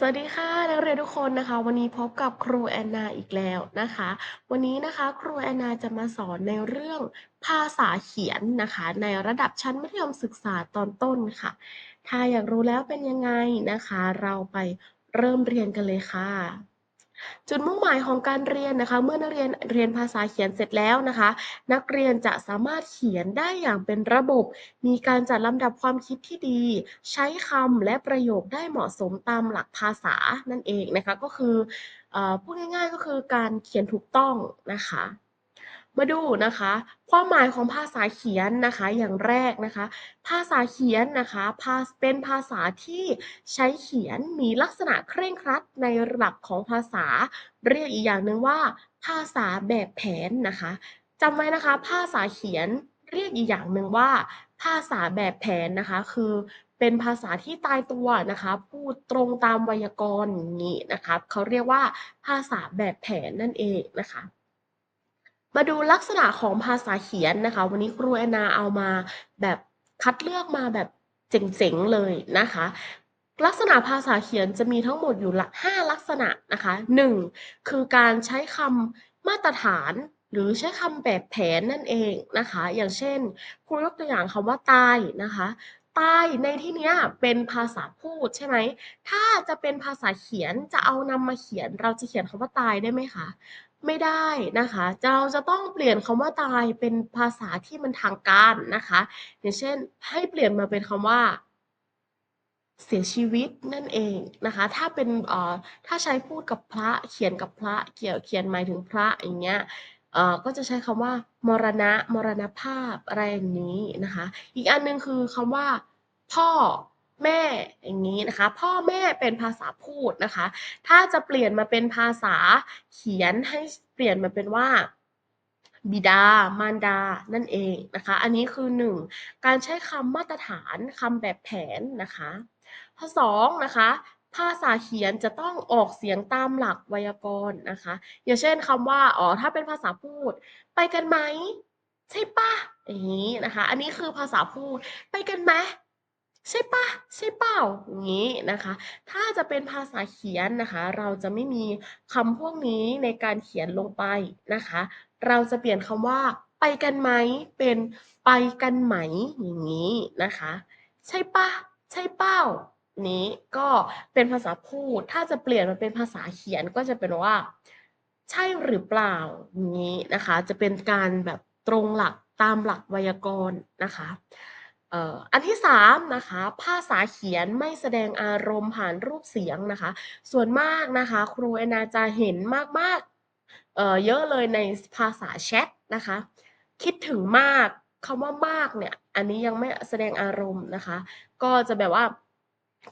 สวัสดีค่ะนักเรียนทุกคนนะคะ วันนี้พบกับครูแอนนาอีกแล้วนะคะ วันนี้นะคะครูแอนนาจะมาสอนในเรื่องภาษาเขียนนะคะ ในระดับชั้นมัธยมศึกษาตอนต้นค่ะ ถ้าอยากรู้แล้วเป็นยังไงนะคะ เราไปเริ่มเรียนกันเลยค่ะ จุดมุ่งหมายของการเรียนนะคะ เมื่อนักเรียนเรียนภาษาเขียนเสร็จแล้วนะคะ นักเรียนจะสามารถเขียนได้อย่างเป็นระบบ มีการจัดลำดับความคิดที่ดี ใช้คำและประโยคได้เหมาะสมตามหลักภาษานั่นเองนะคะ ก็คืออพูดง่ายๆก็คือการเขียนถูกต้องนะคะ มาดูนะคะ ความหมายของภาษาเขียนนะคะอย่างแรกนะคะ ภาษาเขียนนะคะภาเป็นภาษาที่ใช้เขียนมีลักษณะเคร่งครัดในหลักของภาษา เรียกอีกอย่างหนึ่งว่า ภาษาแบบแผนนะคะจำไว้นะคะภาษาเขียนเรียกอีกอย่างหนึ่งว่า ภาษาแบบแผนนะคะ คือเป็นภาษาที่ตายตัวนะคะ พูดตรงตามไวยากรณ์นี้นะคะเขาเรียกว่าภาษาแบบแผนนั่นเองนะคะ มาดูลักษณะของภาษาเขียนนะคะ วันนี้ครูแอนนาเอามาแบบคัดเลือกมาแบบเจ๋งๆเลยนะคะ ลักษณะภาษาเขียนจะมีทั้งหมดอยู่ละ5ลักษณะนะคะ 1 คือการใช้คำมาตรฐาน หรือใช้คำแบบแผนนั่นเองนะคะ อย่างเช่นครูยกตัวอย่างคำว่าตายนะคะตายในที่นี้เป็นภาษาพูดใช่ไหม ถ้าจะเป็นภาษาเขียนจะเอานำมาเขียนเราจะเขียนคำว่าตายได้ไหมคะ ไม่ได้นะคะ เราจะต้องเปลี่ยนคำว่าตายเป็นภาษาที่มันทางการนะคะ อย่างเช่น ให้เปลี่ยนมาเป็นคำว่า เสียชีวิตนั่นเองนะคะ ถ้าเป็นเอ่อถ้าใช้พูดกับพระเขียนกับพระเกี่ยวเขียนหมายถึงพระอย่างเงี้ยเอ่อก็จะใช้คำว่า มรณะ มรณภาพอะไรอย่างนี้นะคะ อีกอันหนึ่งคือคำว่า พ่อ แม่อย่างนี้นะคะ พ่อแม่เป็นภาษาพูดนะคะ ถ้าจะเปลี่ยนมาเป็นภาษาเขียนให้เปลี่ยนมาเป็นว่าบิดามารดา นั่นเองนะคะ อันนี้คือ 1 การใช้คำมาตรฐานคำแบบแผนนะคะข้อ2นะคะภาษาเขียนจะต้องออกเสียงตามหลักไวยากรณ์นะคะ อย่างเช่นคำว่าอ๋อถ้าเป็นภาษาพูด ไปกันไหม ใช่ปะอย่างนี้นะคะ อันนี้คือภาษาพูด ไปกันไหม ใช่ปะใช่เปล่าอย่างนี้นะคะ ถ้าจะเป็นภาษาเขียนนะคะ เราจะไม่มีคำพวกนี้ในการเขียนลงไปนะคะ เราจะเปลี่ยนคำว่า ไปกันไหมเป็นไปกันไหมอย่างนี้นะคะ ใช่ปะใช่เปล่านี้ก็เป็นภาษาพูด ถ้าจะเปลี่ยนมาเป็นภาษาเขียนก็จะเป็นว่า ใช่หรือเปล่านี้นะคะ จะเป็นการแบบตรงหลักตามหลักไวยากรณ์นะคะ เอ่ออันที่3นะคะภาษาเขียนไม่แสดงอารมณ์ผ่านรูปเสียงนะคะ ส่วนมากนะคะ ครูแอนนาจะเห็นมากๆเอ่อเยอะเลยในภาษาแชทนะคะ คิดถึงมากคำว่ามากเนี่ย อันนี้ยังไม่แสดงอารมณ์นะคะ ก็จะแบบว่า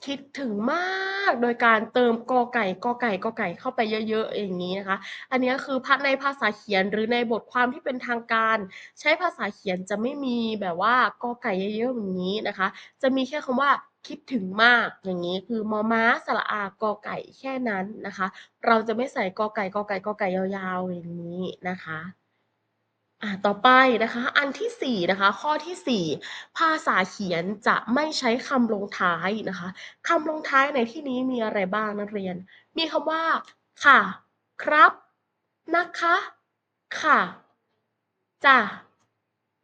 คิดถึงมาก โดยการเติมกอไก่กอไก่กอไก่เข้าไปเยอะๆอย่างนี้นะคะ อันนี้คือพในภาษาเขียนหรือในบทความที่เป็นทางการ ใช้ภาษาเขียนจะไม่มีแบบว่ากอไก่เยอะๆอย่างนี้นะคะ จะมีแค่คำว่าคิดถึงมากอย่างนี้คือมอม้าสระอากอไก่แค่นั้นนะคะ เราจะไม่ใส่กอไก่กอไก่กอไก่ยาวๆอย่างนี้นะคะ อ่า ต่อไปนะคะ อันที่ 4 นะคะ ข้อที่ 4 ภาษาเขียนจะไม่ใช้คำลงท้ายนะคะคำลงท้ายในที่นี้มีอะไรบ้างนักเรียน มีคำว่า ค่ะ ครับ นะคะ ค่ะจ้ะ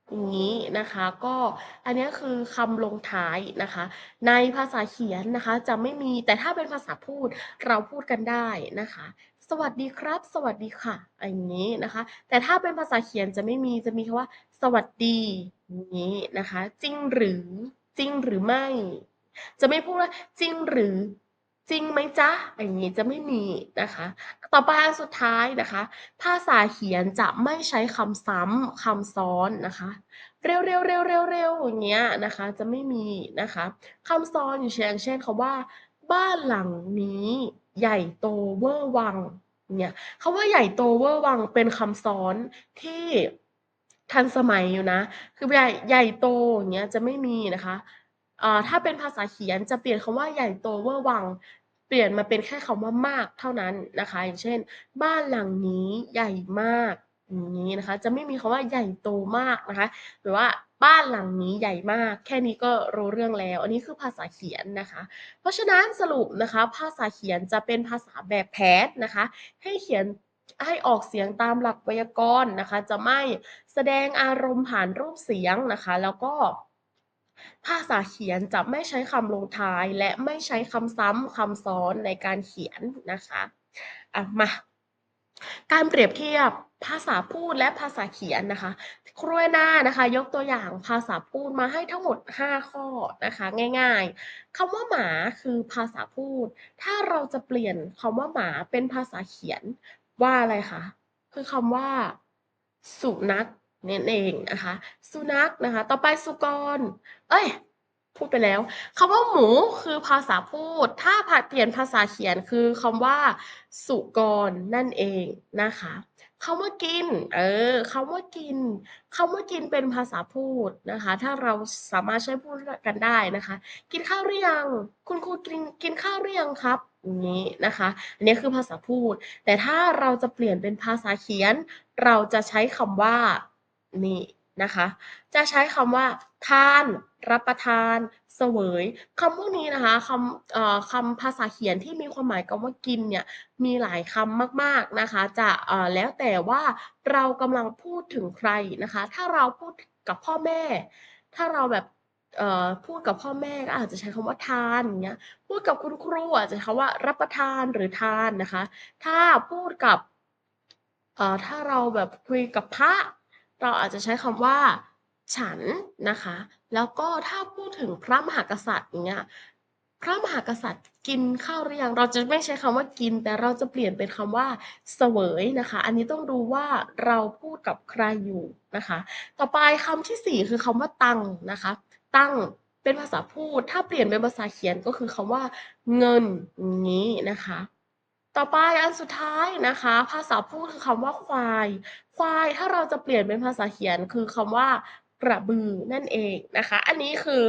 อย่างนี้นะคะก็อันนี้คือคำลงท้ายนะคะ ในภาษาเขียนนะคะจะไม่มีแต่ถ้าเป็นภาษาพูดเราพูดกันได้นะคะ สวัสดีครับ สวัสดีค่ะอย่างนี้นะคะ แต่ถ้าเป็นภาษาเขียนจะไม่มีจะมีคำว่า สวัสดีนี้นะคะ จริงหรือจริงหรือไม่ จะไม่พูดว่าจริงหรือจริงไหมจ๊ะอย่างนี้จะไม่มีนะคะ ต่อไปสุดท้ายนะคะ ภาษาเขียนจะไม่ใช้คำซ้ำคำซ้อนนะคะ เร็วเร็วเร็วเร็วเร็วอย่างเงี้ยนะคะ จะไม่มีนะคะคำซ้อนอยู่เช่นเช่นคำว่า บ้านหลังนี้ใหญ่โตเวอร์วังเนี่ยคำว่าใหญ่โตเวอร์วังเป็นคำซ้อนที่ทันสมัยอยู่นะ คือใหญ่ใหญ่โตอย่างเงี้ยจะไม่มีนะคะอ่าถ้าเป็นภาษาเขียนจะเปลี่ยนคำว่าใหญ่โตเวอร์วัง เปลี่ยนมาเป็นแค่คำว่ามากเท่านั้นนะคะ อย่างเช่น บ้านหลังนี้ใหญ่มากอย่างนี้นะคะ จะไม่มีคำว่าใหญ่โตมากนะคะ หรือว่า บ้านหลังนี้ใหญ่มาก แค่นี้ก็รู้เรื่องแล้ว อันนี้คือภาษาเขียนนะคะ เพราะฉะนั้นสรุปนะคะ ภาษาเขียนจะเป็นภาษาแบบแผนนะคะ ให้เขียนให้ออกเสียงตามหลักไวยากรณ์นะคะ จะไม่แสดงอารมณ์ผ่านรูปเสียงนะคะ แล้วก็ภาษาเขียนจะไม่ใช้คำลงท้าย และไม่ใช้คำซ้ำคำซ้อนในการเขียนนะคะอะมา การเปรียบเทียบภาษาพูดและภาษาเขียนนะคะ ครูแอนนานะคะ ยกตัวอย่างภาษาพูดมาให้ทั้งหมด 5 ข้อนะคะ ง่ายๆคำว่าหมาคือภาษาพูด ถ้าเราจะเปลี่ยนคำว่าหมาเป็นภาษาเขียนว่าอะไรคะคือคำว่า สุนัขนั่นเองนะคะ สุนัขนะคะ ต่อไปสุกร เอ้ย พูดไปแล้วคำว่าหมูคือภาษาพูด ถ้าผัดเปลี่ยนภาษาเขียนคือคำว่า สุกรนั่นเองนะคะคำว่ากิน เออคำว่ากินคำว่ากินเป็นภาษาพูดนะคะ ถ้าเราสามารถใช้พูดกันได้นะคะ กินข้าวหรือยัง คุณครูกินกินข้าวหรือยังครับอย่างนี้นะคะ อันนี้คือภาษาพูด แต่ถ้าเราจะเปลี่ยนเป็นภาษาเขียน เราจะใช้คำว่านี่นะคะ จะใช้คำว่า ทาน รับประทานเสวยคำพวกนี้นะคะคำคำภาษาเขียนที่มีความหมายกับว่ากินเนี่ยมีหลายคำมากๆนะคะ จะแล้วแต่ว่าเรากำลังพูดถึงใครนะคะ ถ้าเราพูดกับพ่อแม่ ถ้าเราแบบพูดกับพ่อแม่ก็อาจจะใช้คำว่าทานอย่างเงี้ย พูดกับคุณครูอาจจะใช้คำว่ารับประทานหรือทานนะคะ ถ้าพูดกับถ้าเราแบบคุยกับพระ เราอาจจะใช้คำว่า ฉันนะคะ แล้วก็ถ้าพูดถึงพระมหากษัตริย์อย่างเงี้ยพระมหากษัตริย์กินข้าวหรือยังเราจะไม่ใช้คำว่ากิน แต่เราจะเปลี่ยนเป็นคำว่าเสวยนะคะ อันนี้ต้องดูว่าเราพูดกับใครอยู่นะคะ ต่อไปคำที่ 4 คือคำว่าตังนะคะ ตังเป็นภาษาพูด ถ้าเปลี่ยนเป็นภาษาเขียนก็คือคำว่า เงินงนี้นะคะ ต่อไปอันสุดท้ายนะคะ ภาษาพูดคือคำว่าควาย ควายถ้าเราจะเปลี่ยนเป็นภาษาเขียนคือคำว่า กระบือนั่นเองนะคะ อันนี้คือ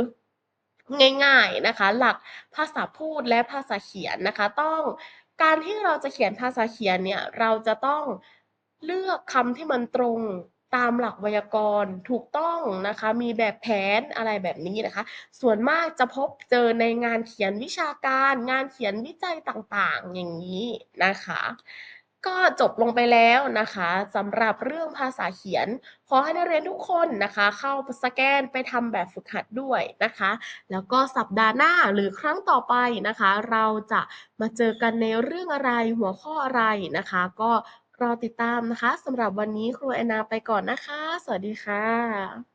ง่ายๆนะคะ หลักภาษาพูดและภาษาเขียนนะคะ ต้องการที่เราจะเขียนภาษาเขียนเนี่ยเราจะต้องเลือกคำที่มันตรงตามหลักไวยากรณ์ถูกต้องนะคะ มีแบบแผนอะไรแบบนี้นะคะ ส่วนมากจะพบเจอในงานเขียนวิชาการ งานเขียนวิจัยต่างๆ อย่างนี้นะคะ ก็จบลงไปแล้วนะคะสำหรับเรื่องภาษาเขียน ขอให้นักเรียนทุกคนนะคะ เข้าสแกนไปทำแบบฝึกหัดด้วยนะคะ แล้วก็สัปดาห์หน้าหรือครั้งต่อไปนะคะ เราจะมาเจอกันในเรื่องอะไรหัวข้ออะไรนะคะ ก็รอติดตามนะคะสำหรับวันนี้ครูแอนนาไปก่อนนะคะ สวัสดีค่ะ